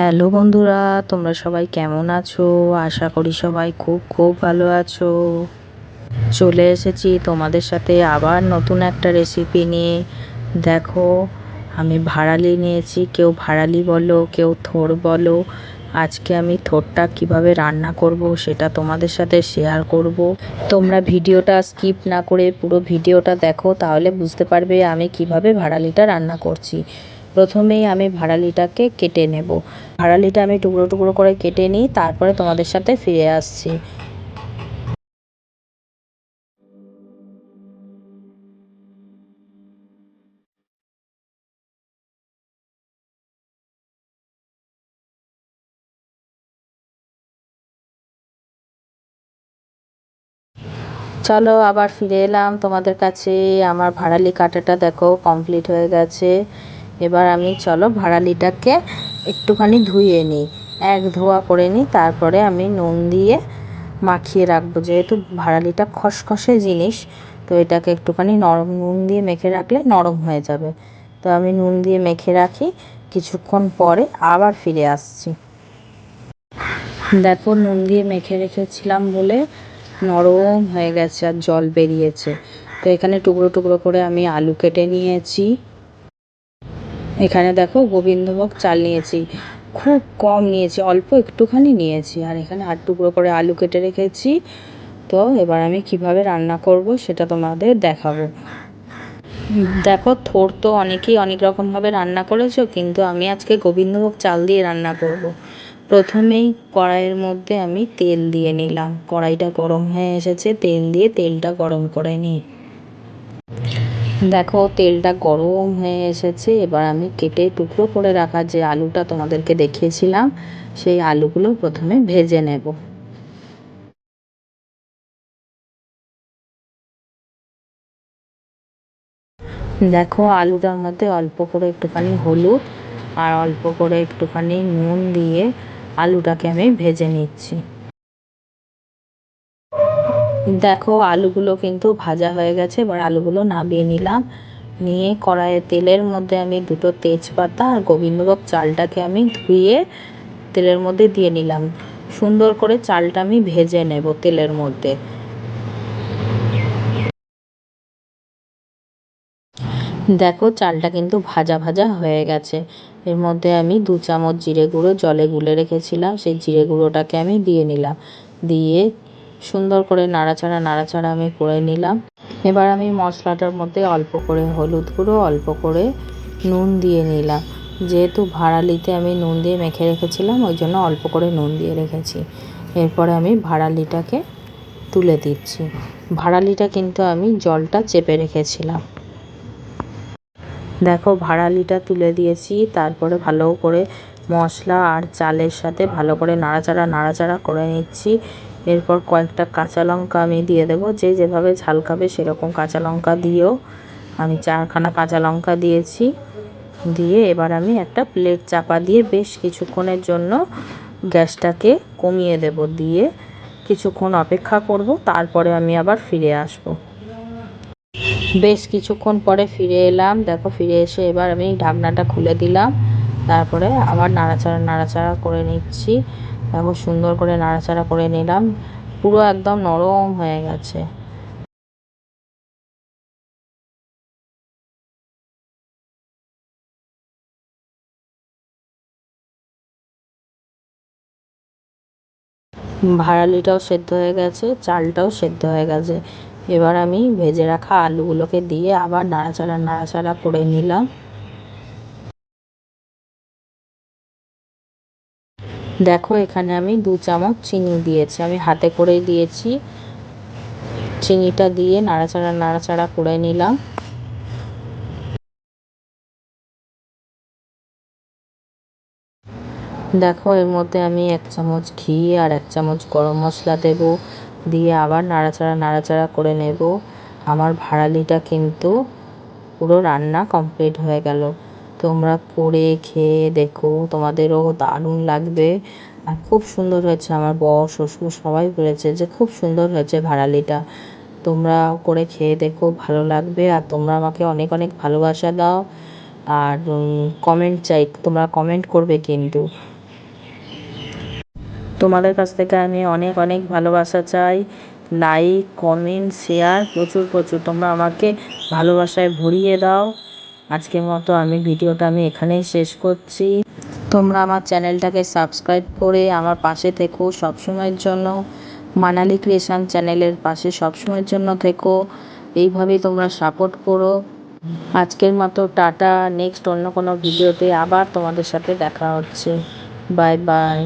Hello বন্ধুরা, তোমরা সবাই কেমন আছো? আশা করি সবাই খুব খুব ভালো আছো। চলে এসেছি তোমাদের সাথে আবার নতুন একটা রেসিপি নিয়ে। দেখো, আমি ভাড়ালি নিয়েছি, কেউ ভাড়ালি বলো, কেউ থোর বলো। আজকে আমি থোরটা কীভাবে রান্না করব সেটা তোমাদের সাথে শেয়ার করব। তোমরা ভিডিওটা স্কিপ না করে পুরো ভিডিওটা দেখো, তাহলে বুঝতে পারবে আমি কীভাবে ভাড়ালিটা রান্না করছি। প্রথমেই আমি ভাড়ালিটাকে কেটে নেব। ভাড়ালিটা আমি টুকরো টুকরো করে কেটে নিই, তারপরে তোমাদের সাথে ফিরে আসছি। চলো আবার ফিরে এলাম তোমাদের কাছে। আমার ভাড়ালি কাটাটা দেখো কমপ্লিট হয়ে গেছে। এবার আমি, চলো ভাড়ালিটাকে একটুখানি ধুয়ে নিই। এক ধোয়া করে নিই, তারপরে আমি নুন দিয়ে মাখিয়ে রাখব। যেহেতু ভাড়ালিটা খসখসে জিনিস, তো এটাকে একটুখানি নরম নুন দিয়ে মেখে রাখলে নরম হয়ে যাবে। তো আমি নুন দিয়ে মেখে রাখি। কিছুক্ষণ পরে আবার ফিরে আসছি। দেখো, নুন দিয়ে মেখে রেখেছিলাম বলে নরম হয়ে গেছে আর জল বেরিয়েছে। তো এখানে টুকরো টুকরো করে আমি আলু কেটে নিয়েছি। এখানে দেখো গোবিন্দভোগ চাল নিয়েছি। খুব কম নিয়েছি, অল্প একটুখানি নিয়েছি। আর এখানে আট টুকরো করে আলু কেটে রেখেছি। তো এবার আমি কীভাবে রান্না করব সেটা তোমাদের দেখাবো। দেখো, থোর তো অনেকেই অনেক রকমভাবে রান্না করেছ, কিন্তু আমি আজকে গোবিন্দভোগ চাল দিয়ে রান্না করব। প্রথমেই কড়াইয়ের মধ্যে আমি তেল দিয়ে নিলাম। কড়াইটা গরম হয়ে এসেছে, তেল দিয়ে তেলটা গরম করে নিই। দেখো, তেলটা গরম হয়ে এসেছে। এবার আমি কেটে টুকরো করে রাখা যে আলুটা তোমাদেরকে দেখিয়েছিলাম, সেই আলুগুলো প্রথমে ভেজে নেব। দেখো, আলুটার মধ্যে অল্প করে একটুখানি হলুদ আর অল্প করে একটুখানি নুন দিয়ে আলুটাকে আমি ভেজে নিচ্ছি। দেখো, আলুগুলো কিন্তু ভাজা হয়ে গেছে। এবার আলুগুলো নামিয়ে নিলাম। নিয়ে কড়াইয়ে তেলের মধ্যে আমি দুটো তেজপাতা আর গোবিন্দভোগ চালটাকে আমি ধুয়ে তেলের মধ্যে দিয়ে নিলাম। সুন্দর করে চালটা আমি ভেজে নেব তেলের মধ্যে। দেখো, চালটা কিন্তু ভাজা ভাজা হয়ে গেছে। এর মধ্যে আমি দু চামচ জিরে গুঁড়ো জলে গুলে রেখেছিলাম। সেই জিরে গুঁড়োটাকে আমি দিয়ে নিলাম। দিয়ে সুন্দর করে নাড়াচাড়া নাড়াচাড়া আমি করে নিলাম। এবার আমি মশলাটার মধ্যে অল্প করে হলুদ গুঁড়ো, অল্প করে নুন দিয়ে নিলাম। যেহেতু ভাড়ালিতে আমি নুন দিয়ে মেখে রেখেছিলাম, ওই জন্য অল্প করে নুন দিয়ে রেখেছি। এরপরে আমি ভাড়ালিটাকে তুলে দিচ্ছি। ভাড়ালিটা কিন্তু আমি জলটা চেপে রেখেছিলাম। দেখো, ভাড়ালিটা তুলে দিয়েছি। তারপরে ভালো করে মশলা আর চালের সাথে ভালো করে নাড়াচাড়া নাড়াচাড়া করে নিচ্ছি। এরপর কয়েকটা কাঁচা লঙ্কা আমি দিয়ে দেবো। যে যেভাবে ঝাল খাবে সেরকম কাঁচা লঙ্কা দিয়েও আমি চারখানা কাঁচা লঙ্কা দিয়েছি। দিয়ে এবার আমি একটা প্লেট চাপা দিয়ে বেশ কিছুক্ষণের জন্য গ্যাসটাকে কমিয়ে দেব। দিয়ে কিছুক্ষণ অপেক্ষা করব, তারপরে আমি আবার ফিরে আসব। বেশ কিছুক্ষণ পরে ফিরে এলাম। দেখো ফিরে এসে এবার আমি ঢাকনাটা খুলে দিলাম। তারপরে আবার নাড়াচাড়া নাড়াচাড়া করে নিচ্ছি। দেখো সুন্দর করে নাড়াচাড়া করে নিলাম। পুরো একদম নরম হয়ে গেছে। ভাড়ালিটাও সেদ্ধ হয়ে গেছে, চালটাও সেদ্ধ হয়ে গেছে। এবার আমি ভেজে রাখা আলুগুলোকে দিয়ে আবার নাড়াচাড়া নাড়াচাড়া করে নিলাম। দেখো, এখানে আমি দু চামচ চিনি দিয়েছি। আমি হাতে করেই দিয়েছি। চিনিটা দিয়ে নাড়াচাড়া নাড়াচাড়া করে নিলাম। দেখো, এর মধ্যে আমি এক চামচ ঘি আর এক চামচ গরম মশলা দেব। দিয়ে আবার নাড়াচাড়া নাড়াচাড়া করে নেব। আমার ভাড়ালিটা কিন্তু পুরো রান্না কমপ্লিট হয়ে গেল। তোমরা করে খেয়ে দেখো, তোমাদেরও দারুণ লাগবে। আর খুব সুন্দর হয়েছে আমার বর, শ্বশুর সবাই বলেছে যে খুব সুন্দর হয়েছে ভাড়ালিটা। তোমরা করে খেয়ে দেখো, ভালো লাগবে। আর তোমরা আমাকে অনেক অনেক ভালোবাসা দাও। আর কমেন্ট চাই, তোমরা কমেন্ট করবে কিন্তু। তোমাদের কাছ থেকে আমি অনেক অনেক ভালোবাসা চাই। লাইক কমেন্ট শেয়ার প্রচুর প্রচুর। তোমরা আমাকে ভালোবাসায় ভরিয়ে দাও। আজকের মতো আমি ভিডিওটা আমি এখানেই শেষ করছি। তোমরা আমার চ্যানেলটাকে সাবস্ক্রাইব করে আমার পাশে থেকো সবসময়ের জন্য। মানালি ক্রিয়েশন চ্যানেলের পাশে সবসময়ের জন্য থেকো। এইভাবেই তোমরা সাপোর্ট করো। আজকের মতো টাটা, নেক্সট অন্য কোনো ভিডিওতে আবার তোমাদের সাথে দেখা হচ্ছে। Bye bye.